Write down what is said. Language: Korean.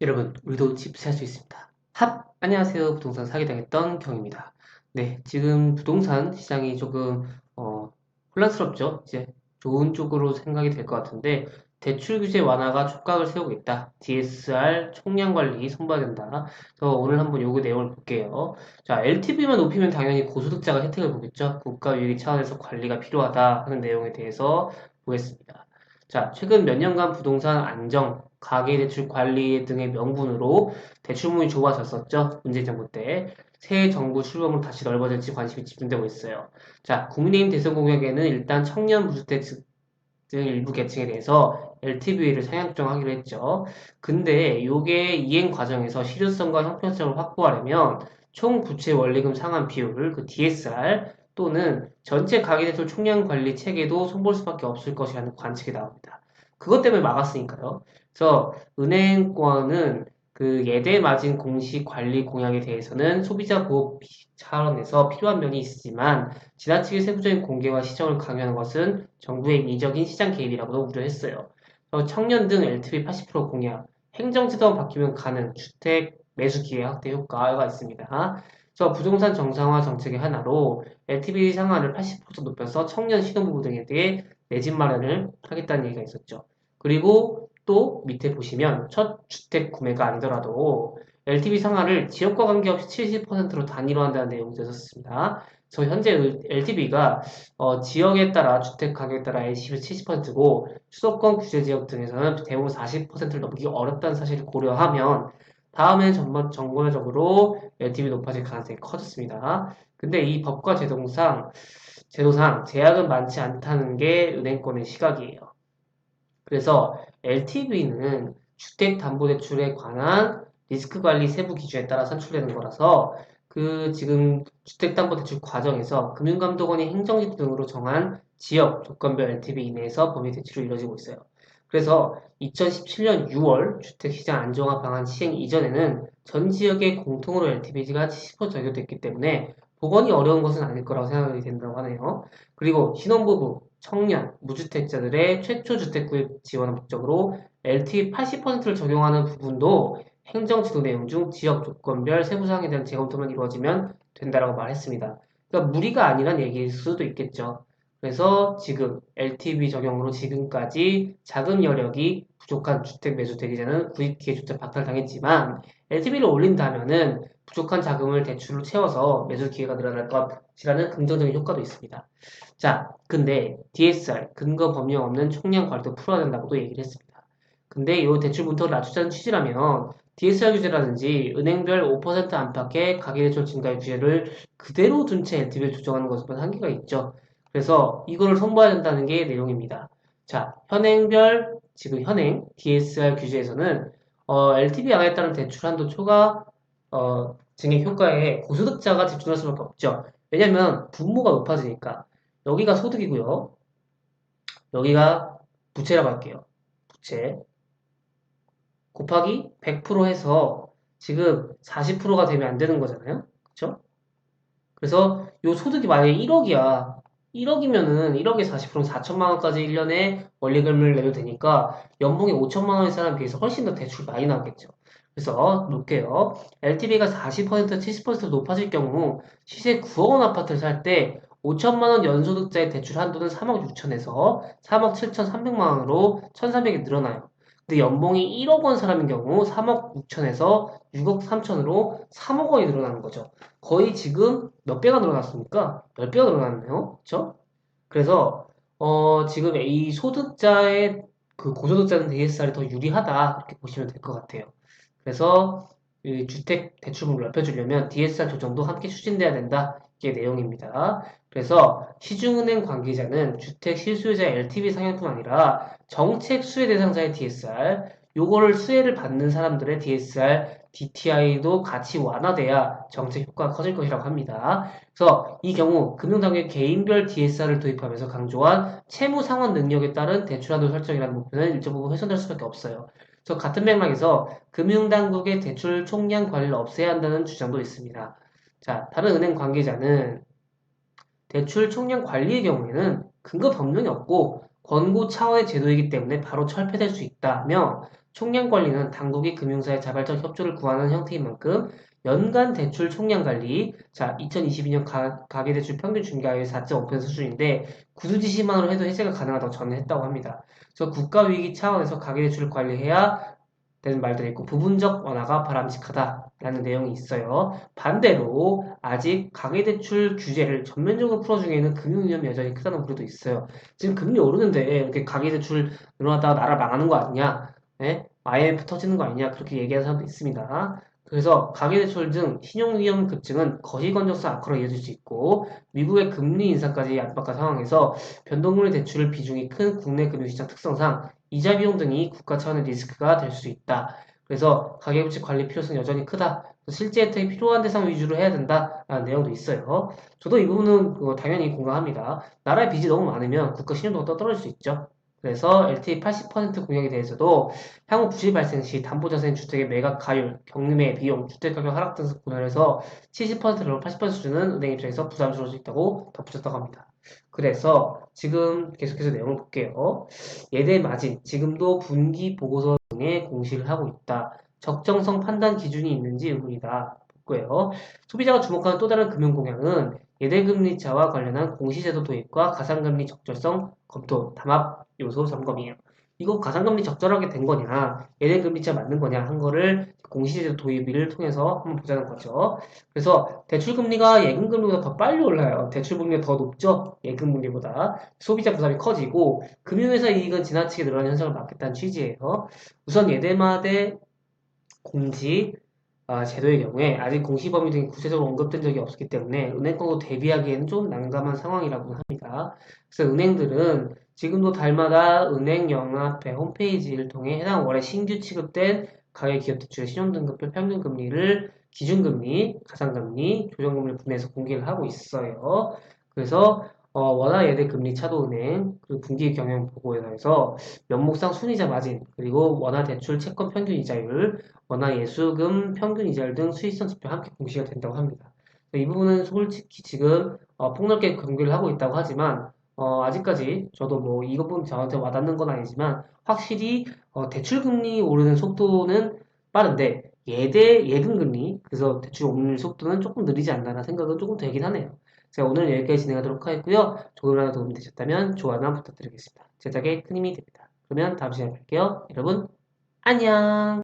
여러분, 우리도 집 살 수 있습니다. 합! 안녕하세요. 부동산 사기당했던 경입니다. 네, 지금 부동산 시장이 조금 어, 혼란스럽죠? 이제 좋은 쪽으로 생각이 될 것 같은데 대출 규제 완화가 촉각을 세우고 있다. DSR 총량 관리 손봐야 된다. 그래서 오늘 한번 요구 내용을 볼게요. 자, LTV만 높이면 당연히 고소득자가 혜택을 보겠죠. 국가 유익 차원에서 관리가 필요하다 하는 내용에 대해서 보겠습니다. 자, 최근 몇 년간 부동산 안정, 가계대출 관리 등의 명분으로 대출문이 좁아졌었죠. 문재인 정부 때. 새 정부 출범으로 다시 넓어질지 관심이 집중되고 있어요. 자, 국민의힘 대선 공약에는 일단 청년 무주택 등 일부 계층에 대해서 LTV를 상향 조정하기로 했죠. 근데 이게 이행 과정에서 실효성과 형평성을 확보하려면 총 부채 원리금 상환 비율을 그 DSR 또는 전체 가계대출 총량 관리 체계도 손볼 수밖에 없을 것이라는 관측이 나옵니다. 그것 때문에 막았으니까요. 그래서 은행권은 그 예대 마진 공시 관리 공약에 대해서는 소비자 보호 차원에서 필요한 면이 있지만 지나치게 세부적인 공개와 시정을 강요하는 것은 정부의 인위적인 시장 개입이라고도 우려했어요. 청년 등 LTV 80% 공약, 행정지도만 바뀌면 가능, 주택 매수 기회 확대 효과가 있습니다. 그래서 부동산 정상화 정책의 하나로 LTV 상한을 80% 높여서 청년 신혼부부 등에 대해 내 집 마련을 하겠다는 얘기가 있었죠. 그리고 또 밑에 보시면 첫 주택 구매가 아니더라도 LTV 상한을 지역과 관계없이 70%로 단위로한다는 내용도 있었습니다. 저 현재 LTV가 어, 지역에 따라 주택 가격에 따라 LTV 70%고 수도권 규제 지역 등에서는 대부분 40%를 넘기기 어렵다는 사실을 고려하면 다음엔 전반 정보적으로 LTV 높아질 가능성이 커졌습니다. 근데 이 법과 제도상 제도상 제약은 많지 않다는 게 은행권의 시각이에요. 그래서 LTV는 주택담보대출에 관한 리스크관리 세부 기준에 따라 산출되는 거라서 그 지금 주택담보대출 과정에서 금융감독원이 행정지 등으로 정한 지역 조건별 LTV 이내에서 범위 대출이 이루어지고 있어요. 그래서 2017년 6월 주택시장 안정화 방안 시행 이전에는 전 지역에 공통으로 LTV가 70% 적용됐기 때문에 복원이 어려운 것은 아닐 거라고 생각이 된다고 하네요. 그리고 신혼부부, 청년, 무주택자들의 최초 주택 구입 지원을 목적으로 LTV 80%를 적용하는 부분도 행정 지도 내용 중 지역 조건별 세부 사항에 대한 재검토만 이루어지면 된다라고 말했습니다. 그러니까 무리가 아니란 얘기일 수도 있겠죠. 그래서 지금 LTV 적용으로 지금까지 자금 여력이 부족한 주택 매수 대기자는 구입 기회조차 박탈당했지만 LTV를 올린다면은 부족한 자금을 대출로 채워서 매수 기회가 늘어날 것이라는 긍정적인 효과도 있습니다. 자, 근데 DSR 근거 법령 없는 총량 관리도 풀어야 된다고도 얘기를 했습니다. 근데 이 대출 문턱을 낮추자는 취지라면 DSR 규제라든지 은행별 5% 안팎의 가계대출 증가의 규제를 그대로 둔 채 LTV를 조정하는 것은 한계가 있죠. 그래서 이거를 선보아야 된다는 게 내용입니다. 자, 현행별 지금 현행 DSR 규제에서는 어, LTV 양에 따른 대출 한도 초과 어, 증액 효과에 고소득자가 집중할 수밖에 없죠. 왜냐면 분모가 높아지니까 여기가 소득이고요. 여기가 부채라고 할게요. 부채 곱하기 100% 해서 지금 40%가 되면 안 되는 거잖아요. 그렇죠? 그래서 요 소득이 만약에 1억이야. 1억이면은 1억에 40%는 4천만 원까지 1년에 원리금을 내도 되니까 연봉이 5천만 원인 사람에 비해서 훨씬 더 대출 많이 나오겠죠. 그래서 놓을게요. LTV가 40% 70% 높아질 경우 시세 9억 원 아파트를 살 때 5천만 원 연소득자의 대출 한도는 3억 6천에서 3억 7천 3백만 원으로 1,300이 늘어나요. 근데 연봉이 1억 원 사람인 경우 3억 6천에서 6억 3천으로 3억 원이 늘어나는 거죠. 거의 지금 몇 배가 늘어났습니까? 10배가 늘어났네요. 그렇죠? 그래서 어, 지금 이 소득자의 그 고소득자는 DSR이 더 유리하다 이렇게 보시면 될 것 같아요. 그래서 주택 대출금을 넓혀주려면 DSR 조정도 함께 추진돼야 된다. 이게 내용입니다. 그래서 시중은행 관계자는 주택 실수요자 LTV 상향뿐 아니라 정책 수혜 대상자의 DSR, 요거를 수혜를 받는 사람들의 DSR, DTI도 같이 완화돼야 정책 효과가 커질 것이라고 합니다. 그래서 이 경우 금융당국의 개인별 DSR을 도입하면서 강조한 채무 상환 능력에 따른 대출한도 설정이라는 목표는 일정 부분 훼손될 수밖에 없어요. 그래서 같은 맥락에서 금융당국의 대출 총량 관리를 없애야 한다는 주장도 있습니다. 자, 다른 은행 관계자는 대출 총량 관리의 경우에는 근거 법령이 없고 권고 차원의 제도이기 때문에 바로 철폐될 수 있다며 총량 관리는 당국이 금융사의 자발적 협조를 구하는 형태인 만큼 연간 대출 총량 관리, 자, 2022년 가, 가계대출 평균 중개율 4.5% 수준인데 구두 지시만으로 해도 해제가 가능하다고 저는 했다고 합니다. 그래서 국가 위기 차원에서 가계대출을 관리해야 되는 말들이 있고 부분적 완화가 바람직하다라는 내용이 있어요. 반대로 아직 가계대출 규제를 전면적으로 풀어주기에는 금융 위험이 여전히 크다는 우려도 있어요. 지금 금리 오르는데 이렇게 가계대출 늘어났다가 나라 망하는 거 아니냐? 예? IMF 터지는 거 아니냐? 그렇게 얘기하는 사람도 있습니다. 그래서 가계대출 등 신용위험 급증은 거시건조성 악화로 이어질 수 있고 미국의 금리 인상까지 압박한 상황에서 변동금리 대출을 비중이 큰 국내 금융시장 특성상 이자 비용 등이 국가 차원의 리스크가 될 수 있다. 그래서 가계부채 관리 필요성이 여전히 크다. 실제 혜택이 필요한 대상 위주로 해야 된다라는 내용도 있어요. 저도 이 부분은 그거 당연히 공감합니다. 나라의 빚이 너무 많으면 국가 신용도가 떨어질 수 있죠. 그래서 LTV 80% 공약에 대해서도 향후 부실 발생 시 담보자산 주택의 매각 가율, 경매 비용, 주택가격 하락 등을 고려해서 70%로 80% 수준은 은행 입장에서 부담스러울 수 있다고 덧붙였다고 합니다. 그래서 지금 계속해서 내용을 볼게요. 예대 마진, 지금도 분기 보고서 등의 공시를 하고 있다. 적정성 판단 기준이 있는지 의문이다. 볼거예요 소비자가 주목하는 또 다른 금융 공약은 예대금리차와 관련한 공시제도 도입과 가상금리 적절성 검토, 담합 요소 점검이에요. 이거 가상금리 적절하게 된 거냐, 예대금리차 맞는 거냐 한 거를 공시제도 도입을 통해서 한번 보자는 거죠. 그래서 대출금리가 예금금리보다 더 빨리 올라요. 대출금리가 더 높죠? 예금금리보다. 소비자 부담이 커지고 금융회사 이익은 지나치게 늘어나는 현상을 막겠다는 취지예요. 우선 예대마대 공시 아, 제도의 경우에 아직 공시 범위 등이 구체적으로 언급된 적이 없기 때문에 은행권도 대비하기에는 좀 난감한 상황이라고 합니다. 그래서 은행들은 지금도 달마다 은행연합회 홈페이지를 통해 해당 월에 신규 취급된 가계 기업 대출의 신용등급별 평균금리를 기준금리, 가상금리, 조정금리 분해해서 공개를 하고 있어요. 그래서 어, 원화 예대 금리 차도은행 그리고 분기 경영 보고에서 면목상 순이자 마진 그리고 원화 대출 채권 평균 이자율 원화 예수금 평균 이자율 등 수익성 지표 함께 공시가 된다고 합니다. 이 부분은 솔직히 지금 어, 폭넓게 공개를 하고 있다고 하지만 어, 아직까지 저도 뭐 이것뿐 저한테 와닿는 건 아니지만 확실히 어, 대출 금리 오르는 속도는 빠른데 예대 예금 금리 그래서 대출 오르는 속도는 조금 느리지 않나라는 생각은 조금 되긴 하네요. 제가 오늘 여기까지 진행하도록 하겠고요. 조금이라도 도움이 되셨다면 좋아요나 부탁드리겠습니다. 제작에 큰 힘이 됩니다. 그러면 다음 시간에 뵐게요. 여러분 안녕